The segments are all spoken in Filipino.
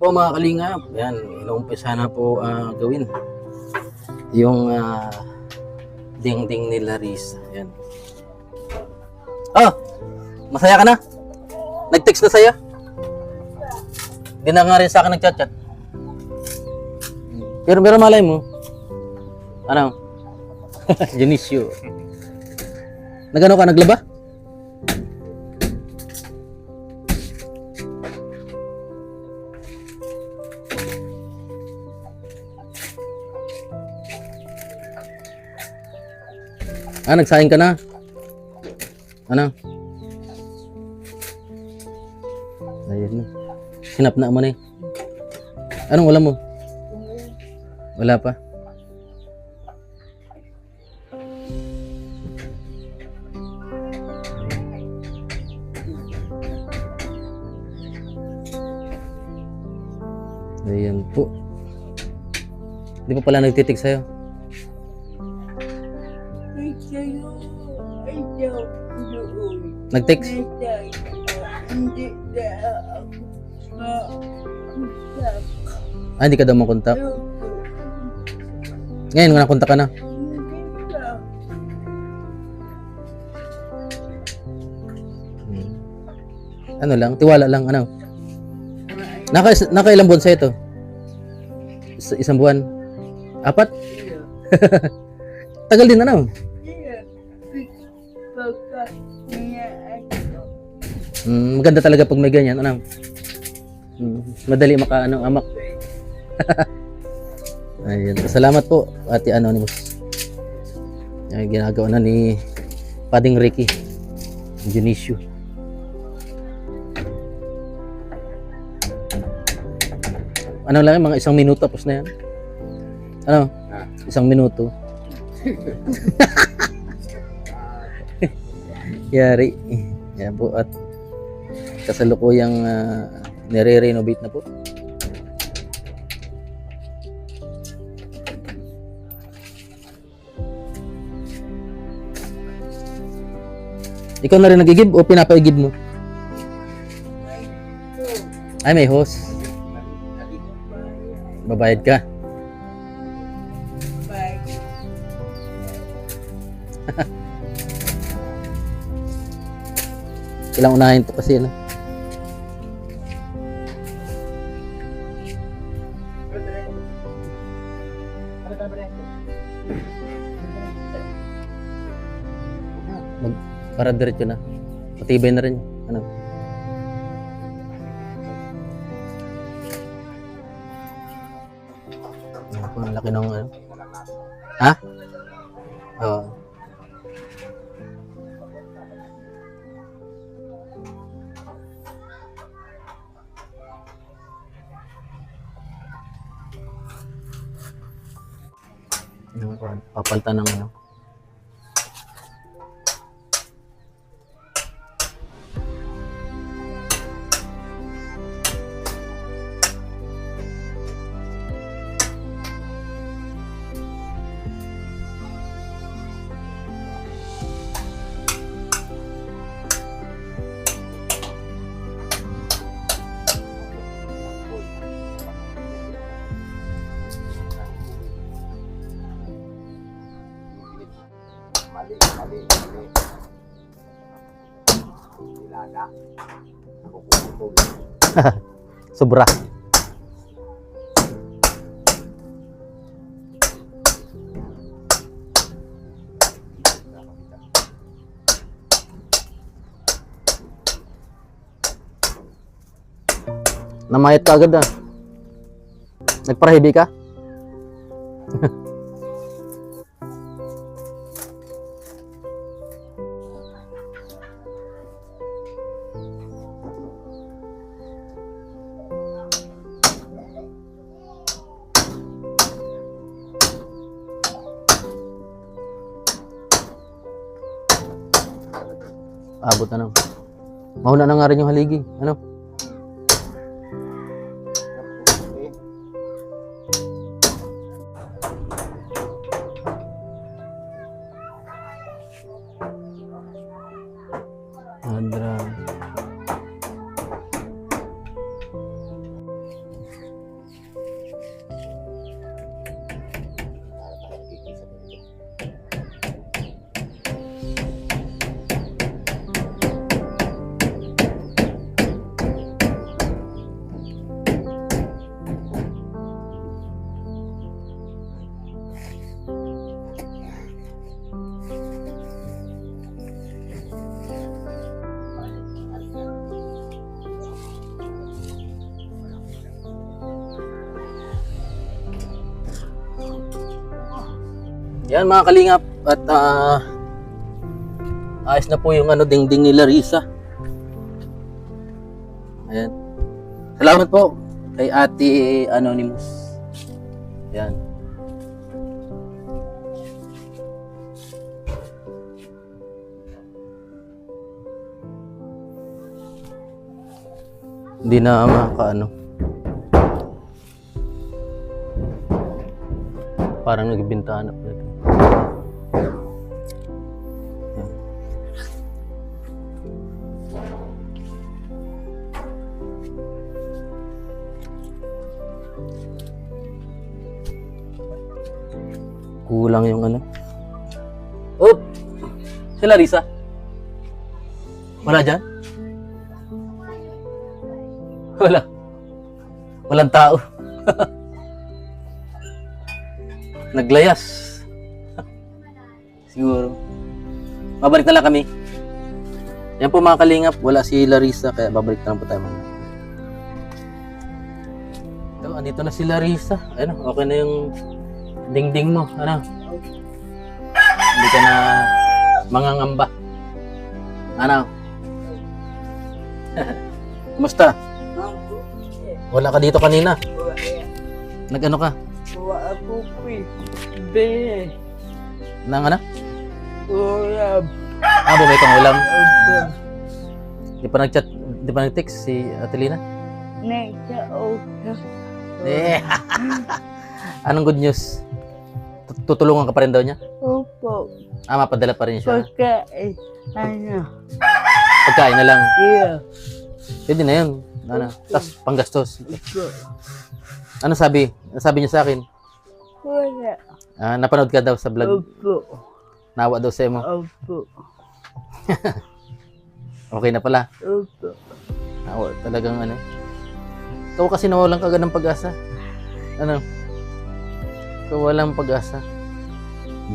po mga kalingap, yan, inuumpisa na po ah, gawin. Yung ah, ding-ding ni Larissa. Yan. Oh, masaya ka na? Nag-text na sa'yo? Hindi na nga rin sa akin nag-chat-chat. Pero, pero malay mo, ano? Dionisio. Nagano ka, naglaba? Ah, nagsaing ka na? Ano? Ayun na. Sinap na mo na eh. Anong ulam mo? Wala pa. Ayan po. Di pa pala nagtitik sa'yo? Nag-text? Hindi na ako. Ah, hindi ka daw makontak. Ngayon, nakontak ka na. Hmm. Ano lang, tiwala lang, ano. Naka, nakailang buwan sa ito? Isa, isang buwan? Apat? Tagal din, ano? Pagka niya. Hmm, maganda talaga pag may ganyan, ano. Hmm, madali maka, ano, amak. Ayun. Salamat po, Ate Anonymous. Ay, ginagawa na ni Pading Ricky. Dionisio. Ano lang, mga isang minuto tapos na yan. Ano? Isang minuto. Yari. Yan po at kasalukuyang uh, nire-renovate na po. Ikaw na rin nagigib o pinapaigib mo? Ay, may host. Babayad ka. Bye. Kailang unahin to kasi, ano? Mag, para diretso na. Matibay na rin. Ano? Ang laki ng ano? Ha? Papalta ng ano? Sobra. Namayat ka agad ah. Nagparahibi ka? Abot na lang. Mauna na nga rin yung haligi. Ano? Adra. Yan mga kalingap at ah, ayos na po yung ano dingding ni Larissa. Ayan. Salamat po kay Ate Anonymous. Yan. Hindi na makaano. Parang nagbintahan Kulang yung ano. Oh! Si Larissa. Wala dyan? Wala. Walang tao. Naglayas. Siguro. Babalik na lang kami. Yan po mga kalingap, wala si Larissa kaya babalik na lang po tayo mamaya. Ito, andito na si Larissa. Ano, okay na yung dingding mo. Ano? Hindi ka na mangangamba. Ano? Kumusta? Wala ka dito kanina. Nag-ano ka? Wala ako quick. Be. Nang ano? Ulam. Ah, bumay kang ulam. Di pa nag-chat, di pa nag-text si Atelina? Nagkausap. Eh. Anong good news? Tut- Tutulungan ka pa rin daw niya? Opo. Ah, mapadala pa rin siya. Pagkain. Ano? Pagkain na lang. Yeah. Pwede na yun. Ano? Tapos panggastos. Opo. Ano sabi? Ano sabi niya sa akin? Wala. Ah, napanood ka daw sa vlog. Opo. Nawa daw sa mo. Opo. Okay na pala. Opo. Nawa talagang ano. Ikaw kasi nawalan ka ng pag-asa. Ano? Ikaw walang pag-asa.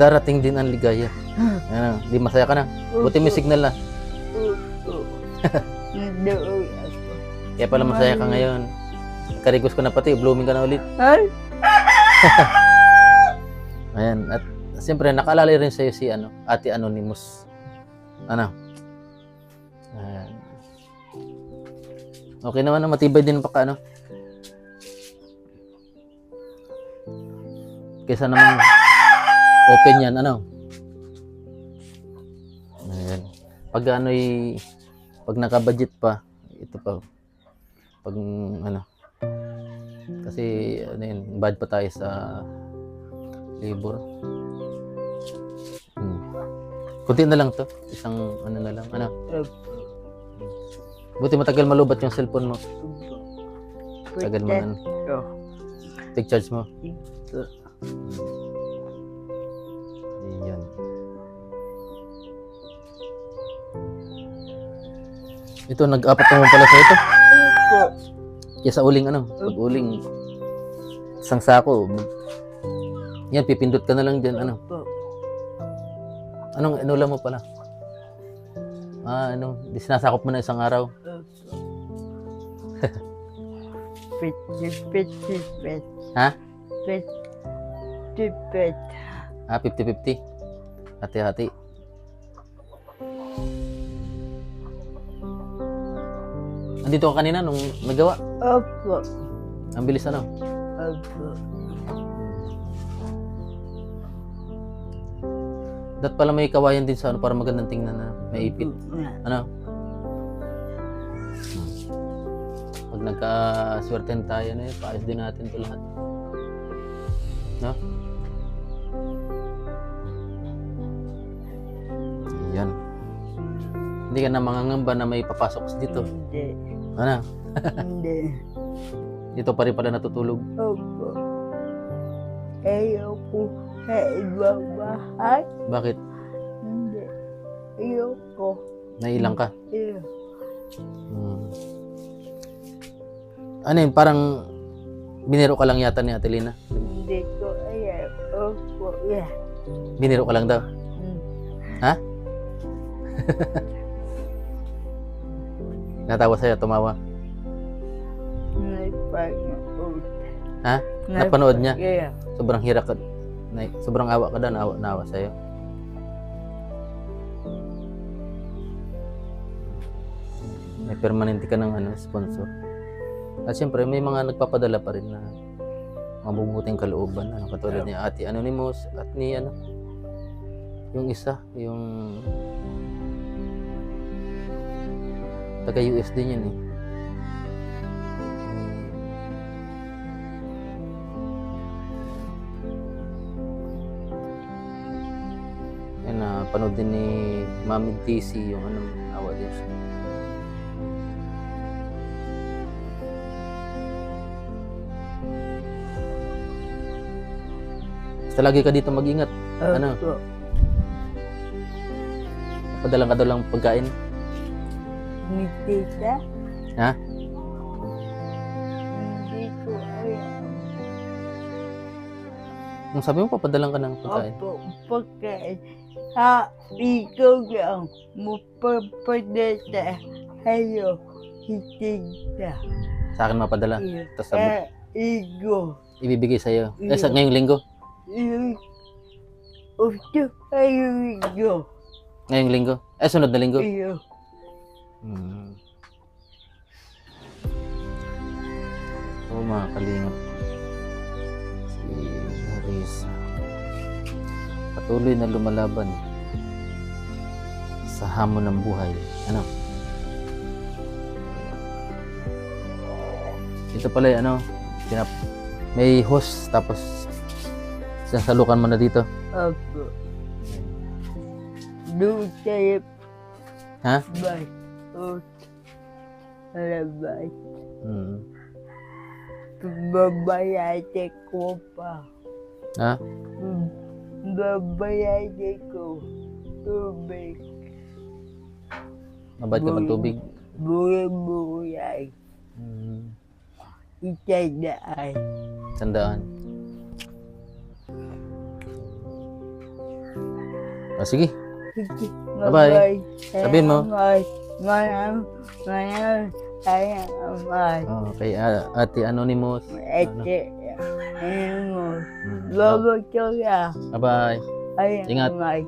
Darating din ang ligaya. Ano? Di masaya ka na. Buti may signal na. Doon ako. Kaya pala masaya ka ngayon. Karigos ko na pati, blooming ka na ulit. Ay! Ayan. At siyempre, nakaalala rin sa'yo si ano, Ate Anonymous. Ano? Ayan. Okay naman, no? matibay din pa ano. Kaysa naman open yan, ano? Ayan. Pag ano'y, pag naka-budget pa, ito pa, pag ano, kasi ano yun, bad pa tayo sa labor. Hmm. Kunti na lang to. Isang ano na lang. Ano? Buti matagal malubat yung cellphone mo. Tagal mo na. Ito. Take charge mo. Ito. Iyan. Ito, nag-apat naman pala sa ito. Kaya sa uling ano, pag uling isang sako. Yan, pipindot ka na lang dyan. Ano? Anong inula mo pala? Ah, ano, di sinasakop mo na isang araw. Pit, pit, pit. Ha? Pit, pit. Ah, 50-50. Hati-hati. Andito ka kanina nung nagawa. Opo. Ang bilis ano. Opo. Dat pala may kawayan din sa ano para magandang tingnan na may ipit. Ano? Pag nagka-swerten tayo na yun, paayos din natin ito lahat. No? Hindi ka na mangangamba na may papasok dito. Hindi. Ano? Hindi. Dito pa rin pala natutulog. Opo. Ayoko sa ibang bahay. Bakit? Hindi. Ayoko. Nailang ka? Iyo. Hmm. Ano yun? Parang biniro ka lang yata ni Atelina. Hindi ko ayaw. Opo. Yeah. Biniro ka lang daw. Hmm. Ha? Natawa sa'yo, tumawa. Napanood. Ha? Napanood niya? Yeah. Sobrang hirap ka. Sobrang awa ka daw, awa, naawa sa'yo. May permanente ka ng ano, sponsor. At siyempre, may mga nagpapadala pa rin na mabubuting kalooban. Ano, katulad ni Ate Anonymous at ni ano, yung isa, yung taga US din yun eh. Yan na panood din ni Mami TC yung ano, awa din siya. Basta lagi ka dito mag-ingat. Ano? Opo. Padalang ka daw lang pagkain. Ni tita? Ha? Hindi ko alam. Nung sabi mo, papadalang ka ng pagkain. Opo, pagkain. Ha, ikaw lang. Mapapadata. Hayo, si tita. Sa akin mapadala. Iyo. Tapos sabi, Eh, ikaw. ibibigay sa'yo. Eh, sa ngayong linggo. Iyo. Usto, hayo, ikaw. Ngayong linggo. Eh, sunod na linggo. Iyo. Hmm. Oo, mga kalingap. Si Marisa. Patuloy na lumalaban sa hamon ng buhay. Ano? Ito pala yung ano, pinap may host tapos sasalukan mo na dito. Opo. Doon tayo Ha? Bye. Oh. Bye. Hmm. Babayate ko pa. Ha? Hmm. Babayate ko. Tubig. Mabait ka bang tubig? Buhay-buhay. Hmm. Itadaan. Tandaan. Ah, sige. Bye-bye. Sabihin mo. Manang, manang, salamat. Oh, kay ah, Ate Anonymous. Ete, ano mo. Hmm. Baba ko ya. Bye-bye. Ay, Ingat. Ay,